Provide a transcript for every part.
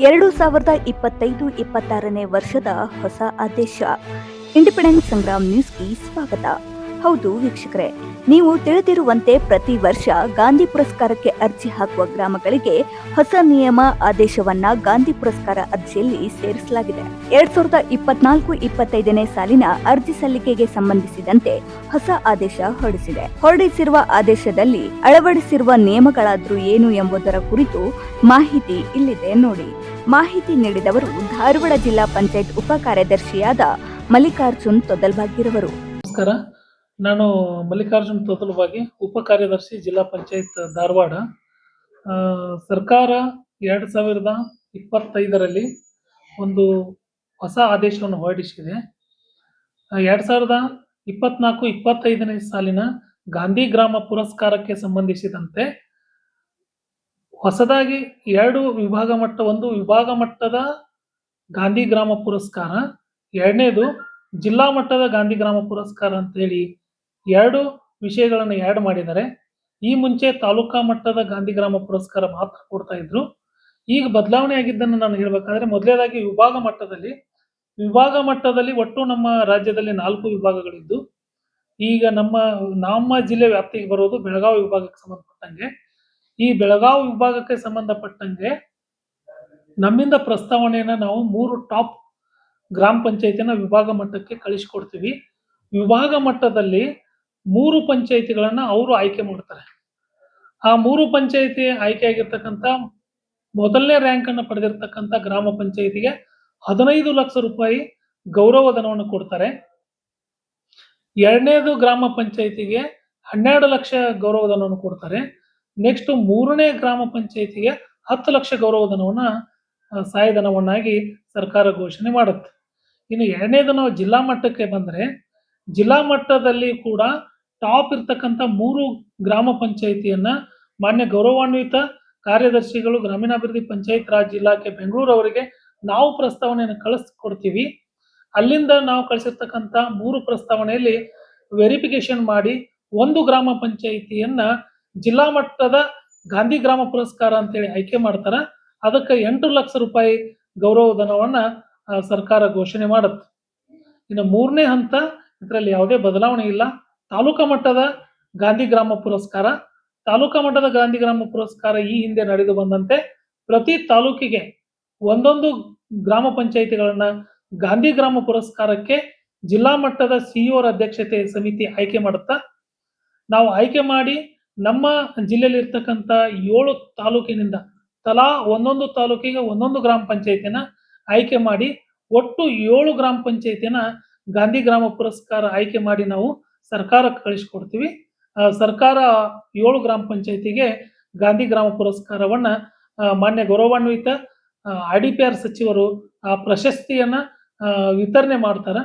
ಎರಡು ಸಾವಿರದ ಇಪ್ಪತ್ತೈದು ಇಪ್ಪತ್ತಾರನೇ ವರ್ಷದ ಹೊಸ ಆದೇಶ. ಇಂಡಿಪೆಂಡೆನ್ಸ್ ಸಂಗ್ರಾಮ್ ನ್ಯೂಸ್ಗೆ ಸ್ವಾಗತ. ಹೌದು ವೀಕ್ಷಕರೇ, ನೀವು ತಿಳಿದಿರುವಂತೆ ಪ್ರತಿ ವರ್ಷ ಗಾಂಧಿ ಪುರಸ್ಕಾರಕ್ಕೆ ಅರ್ಜಿ ಹಾಕುವ ಗ್ರಾಮಗಳಿಗೆ ಹೊಸ ನಿಯಮ ಆದೇಶವನ್ನ ಗಾಂಧಿ ಪುರಸ್ಕಾರ ಅರ್ಜಿಯಲ್ಲಿ ಸೇರಿಸಲಾಗಿದೆ. ಎರಡ್ ಸಾವಿರದ ಇಪ್ಪತ್ನಾಲ್ಕು ಇಪ್ಪತ್ತೈದನೇ ಸಾಲಿನ ಅರ್ಜಿ ಸಲ್ಲಿಕೆಗೆ ಸಂಬಂಧಿಸಿದಂತೆ ಹೊಸ ಆದೇಶ ಹೊರಡಿಸಿದೆ. ಹೊರಡಿಸಿರುವ ಆದೇಶದಲ್ಲಿ ಅಳವಡಿಸಿರುವ ನಿಯಮಗಳಾದ್ರೂ ಏನು ಎಂಬುದರ ಕುರಿತು ಮಾಹಿತಿ ಇಲ್ಲಿದೆ ನೋಡಿ. ಮಾಹಿತಿ ನೀಡಿದವರು ಧಾರವಾಡ ಜಿಲ್ಲಾ ಪಂಚಾಯತ್ ಉಪ ಕಾರ್ಯದರ್ಶಿಯಾದ ಮಲ್ಲಿಕಾರ್ಜುನ್ ತೊದಲ್ಬಾಗಿರವರು. ನಮಸ್ಕಾರ. ನಾನು ಮಲ್ಲಿಕಾರ್ಜುನ್ ತೋತಲುಬಾಗಿ ಉಪ ಕಾರ್ಯದರ್ಶಿ ಜಿಲ್ಲಾ ಪಂಚಾಯತ್ ಧಾರವಾಡ. ಸರ್ಕಾರ ಎರಡು ಸಾವಿರದ ಇಪ್ಪತ್ತೈದರಲ್ಲಿ ಒಂದು ಹೊಸ ಆದೇಶವನ್ನು ಹೊರಡಿಸಿದೆ. ಎರಡು ಸಾವಿರದ ಇಪ್ಪತ್ನಾಲ್ಕು, ಇಪ್ಪತ್ತೈದನೇ ಸಾಲಿನ ಗಾಂಧಿ ಗ್ರಾಮ ಪುರಸ್ಕಾರಕ್ಕೆ ಸಂಬಂಧಿಸಿದಂತೆ ಹೊಸದಾಗಿ ಎರಡು ವಿಭಾಗ ಮಟ್ಟ, ಒಂದು ವಿಭಾಗ ಮಟ್ಟದ ಗಾಂಧಿ ಗ್ರಾಮ ಪುರಸ್ಕಾರ, ಎರಡನೇದು ಜಿಲ್ಲಾ ಮಟ್ಟದ ಗಾಂಧಿ ಗ್ರಾಮ ಪುರಸ್ಕಾರ ಅಂತೇಳಿ ಎರಡು ವಿಷಯಗಳನ್ನು ಆ್ಯಡ್ ಮಾಡಿದ್ದಾರೆ. ಈ ಮುಂಚೆ ತಾಲೂಕಾ ಮಟ್ಟದ ಗಾಂಧಿ ಗ್ರಾಮ ಪುರಸ್ಕಾರ ಮಾತ್ರ ಕೊಡ್ತಾ ಇದ್ರು. ಈಗ ಬದಲಾವಣೆ ಆಗಿದ್ದನ್ನು ನಾನು ಹೇಳಬೇಕಾದ್ರೆ ಮೊದಲನೇದಾಗಿ ವಿಭಾಗ ಮಟ್ಟದಲ್ಲಿ ವಿಭಾಗ ಮಟ್ಟದಲ್ಲಿ ಒಟ್ಟು ನಮ್ಮ ರಾಜ್ಯದಲ್ಲಿ ನಾಲ್ಕು ವಿಭಾಗಗಳಿದ್ದು. ಈಗ ನಮ್ಮ ನಮ್ಮ ಜಿಲ್ಲೆ ವ್ಯಾಪ್ತಿಗೆ ಬರೋದು ಬೆಳಗಾವಿ ವಿಭಾಗಕ್ಕೆ ಸಂಬಂಧಪಟ್ಟಂಗೆ. ಈ ಬೆಳಗಾವಿ ವಿಭಾಗಕ್ಕೆ ಸಂಬಂಧಪಟ್ಟಂಗೆ ನಮ್ಮಿಂದ ಪ್ರಸ್ತಾವನೆಯನ್ನ ನಾವು ಮೂರು ಟಾಪ್ ಗ್ರಾಮ ಪಂಚಾಯತಿನ ವಿಭಾಗ ಮಟ್ಟಕ್ಕೆ ಕಳಿಸ್ಕೊಡ್ತೀವಿ. ವಿಭಾಗ ಮಟ್ಟದಲ್ಲಿ ಮೂರು ಪಂಚಾಯಿತಿಗಳನ್ನು ಅವರು ಆಯ್ಕೆ ಮಾಡ್ತಾರೆ. ಆ ಮೂರು ಪಂಚಾಯಿತಿ ಆಯ್ಕೆ ಆಗಿರ್ತಕ್ಕಂಥ ಮೊದಲನೇ ರ್ಯಾಂಕ್ ಅನ್ನು ಪಡೆದಿರ್ತಕ್ಕಂಥ ಗ್ರಾಮ ಪಂಚಾಯಿತಿಗೆ ಹದಿನೈದು ಲಕ್ಷ ರೂಪಾಯಿ ಗೌರವಧನವನ್ನು ಕೊಡ್ತಾರೆ. ಎರಡನೇದು ಗ್ರಾಮ ಪಂಚಾಯಿತಿಗೆ ಹನ್ನೆರಡು ಲಕ್ಷ ಗೌರವಧನವನ್ನು ಕೊಡ್ತಾರೆ. ನೆಕ್ಸ್ಟ್ ಮೂರನೇ ಗ್ರಾಮ ಪಂಚಾಯಿತಿಗೆ ಹತ್ತು ಲಕ್ಷ ಗೌರವಧನವನ್ನ ಸಹಾಯಧನವನ್ನಾಗಿ ಸರ್ಕಾರ ಘೋಷಣೆ ಮಾಡುತ್ತೆ. ಇನ್ನು ಎರಡನೇದು ನಾವು ಜಿಲ್ಲಾ ಮಟ್ಟಕ್ಕೆ ಬಂದ್ರೆ, ಜಿಲ್ಲಾ ಮಟ್ಟದಲ್ಲಿ ಕೂಡ ಟಾಪ್ ಇರ್ತಕ್ಕಂಥ ಮೂರು ಗ್ರಾಮ ಪಂಚಾಯಿತಿಯನ್ನ ಮಾನ್ಯ ಗೌರವಾನ್ವಿತ ಕಾರ್ಯದರ್ಶಿಗಳು ಗ್ರಾಮೀಣಾಭಿವೃದ್ಧಿ ಪಂಚಾಯತ್ ರಾಜ್ ಇಲಾಖೆ ಬೆಂಗಳೂರು ಅವರಿಗೆ ನಾವು ಪ್ರಸ್ತಾವನೆಯನ್ನು ಕಳಿಸ್ಕೊಡ್ತೀವಿ. ಅಲ್ಲಿಂದ ನಾವು ಕಳಿಸಿರ್ತಕ್ಕಂಥ ಮೂರು ಪ್ರಸ್ತಾವನೆಯಲ್ಲಿ ವೆರಿಫಿಕೇಶನ್ ಮಾಡಿ ಒಂದು ಗ್ರಾಮ ಪಂಚಾಯಿತಿಯನ್ನ ಜಿಲ್ಲಾ ಮಟ್ಟದ ಗಾಂಧಿ ಗ್ರಾಮ ಪುರಸ್ಕಾರ ಅಂತೇಳಿ ಆಯ್ಕೆ ಮಾಡ್ತಾರ. ಅದಕ್ಕೆ ಎಂಟು ಲಕ್ಷ ರೂಪಾಯಿ ಗೌರವಧನವನ್ನ ಸರ್ಕಾರ ಘೋಷಣೆ ಮಾಡುತ್ತೆ. ಇನ್ನು ಮೂರನೇ ಹಂತ, ಇದರಲ್ಲಿ ಯಾವುದೇ ಬದಲಾವಣೆ ಇಲ್ಲ. ತಾಲೂಕಾ ಮಟ್ಟದ ಗಾಂಧಿ ಗ್ರಾಮ ಪುರಸ್ಕಾರ, ತಾಲೂಕಾ ಮಟ್ಟದ ಗಾಂಧಿ ಗ್ರಾಮ ಪುರಸ್ಕಾರ ಈ ಹಿಂದೆ ನಡೆದು ಬಂದಂತೆ ಪ್ರತಿ ತಾಲೂಕಿಗೆ ಒಂದೊಂದು ಗ್ರಾಮ ಪಂಚಾಯಿತಿಗಳನ್ನ ಗಾಂಧಿ ಗ್ರಾಮ ಪುರಸ್ಕಾರಕ್ಕೆ ಜಿಲ್ಲಾ ಮಟ್ಟದ ಸಿಇಒರ ಅಧ್ಯಕ್ಷತೆ ಸಮಿತಿ ಆಯ್ಕೆ ಮಾಡುತ್ತಾ, ನಾವು ಆಯ್ಕೆ ಮಾಡಿ ನಮ್ಮ ಜಿಲ್ಲೆಯಲ್ಲಿ ಇರ್ತಕ್ಕಂಥ ಏಳು ತಾಲೂಕಿನಿಂದ ತಲಾ ಒಂದೊಂದು ತಾಲೂಕಿಗೆ ಒಂದೊಂದು ಗ್ರಾಮ ಪಂಚಾಯಿತಿನ ಆಯ್ಕೆ ಮಾಡಿ, ಒಟ್ಟು ಏಳು ಗ್ರಾಮ ಪಂಚಾಯಿತಿನ ಗಾಂಧಿ ಗ್ರಾಮ ಪುರಸ್ಕಾರ ಆಯ್ಕೆ ಮಾಡಿ ನಾವು ಸರ್ಕಾರಕ್ಕೆ ಕಳಿಸ್ಕೊಡ್ತೀವಿ. ಸರ್ಕಾರ ಏಳು ಗ್ರಾಮ ಪಂಚಾಯತಿಗೆ ಗಾಂಧಿ ಗ್ರಾಮ ಪುರಸ್ಕಾರವನ್ನ ಮಾನ್ಯ ಗೌರವಾನ್ವಿತ ಆರ್ ಡಿ ಪಿ ಆರ್ ಸಚಿವರು ಆ ಪ್ರಶಸ್ತಿಯನ್ನ ವಿತರಣೆ ಮಾಡ್ತಾರ.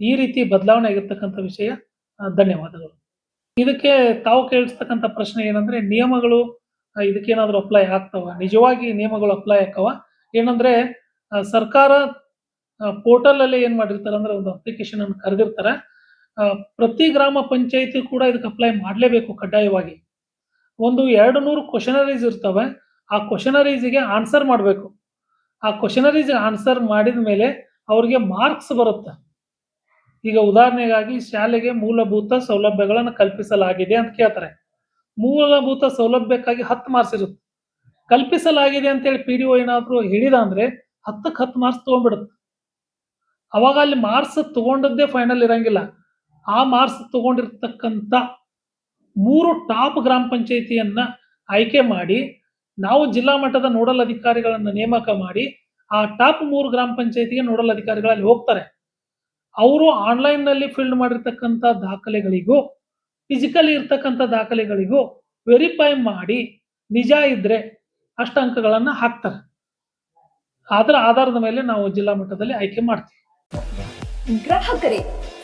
ಈ ರೀತಿ ಬದಲಾವಣೆ ಆಗಿರ್ತಕ್ಕಂಥ ವಿಷಯ. ಧನ್ಯವಾದಗಳು. ಇದಕ್ಕೆ ತಾವು ಕೇಳಿಸ್ತಕ್ಕಂಥ ಪ್ರಶ್ನೆ ಏನಂದ್ರೆ, ನಿಯಮಗಳು ಇದಕ್ಕೆ ಇದಕ್ಕೇನಾದ್ರೂ ಅಪ್ಲೈ ಆಗ್ತಾವ? ನಿಜವಾಗಿ ನಿಯಮಗಳು ಅಪ್ಲೈ ಆಗ್ತಾವ? ಏನಂದ್ರೆ ಸರ್ಕಾರ ಪೋರ್ಟಲ್ ಅಲ್ಲಿ ಏನ್ ಮಾಡಿರ್ತಾರೆ ಅಂದ್ರೆ ಒಂದು ಅಪ್ಲಿಕೇಶನ್ ಅನ್ನು ಕರೆದಿರ್ತಾರೆ. ಪ್ರತಿ ಗ್ರಾಮ ಪಂಚಾಯಿತಿ ಕೂಡ ಇದಕ್ಕೆ ಅಪ್ಲೈ ಮಾಡಲೇಬೇಕು ಕಡ್ಡಾಯವಾಗಿ. ಒಂದು ಎರಡು ನೂರು ಕ್ವಶನರೀಸ್ ಇರ್ತವೆ. ಆ ಕ್ವಶನರೀಸಿಗೆ ಆನ್ಸರ್ ಮಾಡಬೇಕು. ಆ ಕ್ವಶನರೀಸ್ ಆನ್ಸರ್ ಮಾಡಿದ ಮೇಲೆ ಅವ್ರಿಗೆ ಮಾರ್ಕ್ಸ್ ಬರುತ್ತೆ. ಈಗ ಉದಾಹರಣೆಗಾಗಿ ಶಾಲೆಗೆ ಮೂಲಭೂತ ಸೌಲಭ್ಯಗಳನ್ನು ಕಲ್ಪಿಸಲಾಗಿದೆ ಅಂತ ಕೇಳ್ತಾರೆ. ಮೂಲಭೂತ ಸೌಲಭ್ಯಕ್ಕಾಗಿ ಹತ್ತು ಮಾರ್ಕ್ಸ್ ಇರುತ್ತೆ. ಕಲ್ಪಿಸಲಾಗಿದೆ ಅಂತೇಳಿ ಪಿ ಡಿ ಒ ಏನಾದ್ರು ಹೇಳಿದ ಅಂದ್ರೆ ಹತ್ತಕ್ಕೆ ಹತ್ತು ಮಾರ್ಕ್ಸ್ ತಗೊಂಡ್ಬಿಡುತ್ತೆ. ಅವಾಗ ಅಲ್ಲಿ ಮಾರ್ಕ್ಸ್ ತಗೊಂಡದ್ದೇ ಫೈನಲ್ ಇರಂಗಿಲ್ಲ. ಆ ಮಾರ್ಕ್ಸ್ ತಗೊಂಡಿರ್ತಕ್ಕಂಥ ಮೂರು ಟಾಪ್ ಗ್ರಾಮ ಪಂಚಾಯತಿಯನ್ನ ಆಯ್ಕೆ ಮಾಡಿ, ನಾವು ಜಿಲ್ಲಾ ಮಟ್ಟದ ನೋಡಲ್ ಅಧಿಕಾರಿಗಳನ್ನು ನೇಮಕ ಮಾಡಿ, ಆ ಟಾಪ್ ಮೂರು ಗ್ರಾಮ ಪಂಚಾಯಿತಿಗೆ ನೋಡಲ್ ಅಧಿಕಾರಿಗಳಲ್ಲಿ ಹೋಗ್ತಾರೆ. ಅವರು ಆನ್ಲೈನ್ನಲ್ಲಿ ಫಿಲ್ಡ್ ಮಾಡಿರ್ತಕ್ಕಂಥ ದಾಖಲೆಗಳಿಗೂ, ಫಿಸಿಕಲಿ ಇರ್ತಕ್ಕಂಥ ದಾಖಲೆಗಳಿಗೂ ವೆರಿಫೈ ಮಾಡಿ ನಿಜ ಇದ್ರೆ ಅಷ್ಟು ಅಂಕಗಳನ್ನು ಹಾಕ್ತಾರೆ. ಅದರ ಆಧಾರದ ಮೇಲೆ ನಾವು ಜಿಲ್ಲಾ ಮಟ್ಟದಲ್ಲಿ ಆಯ್ಕೆ ಮಾಡ್ತೀವಿ. ಗ್ರಾಹಕರೇ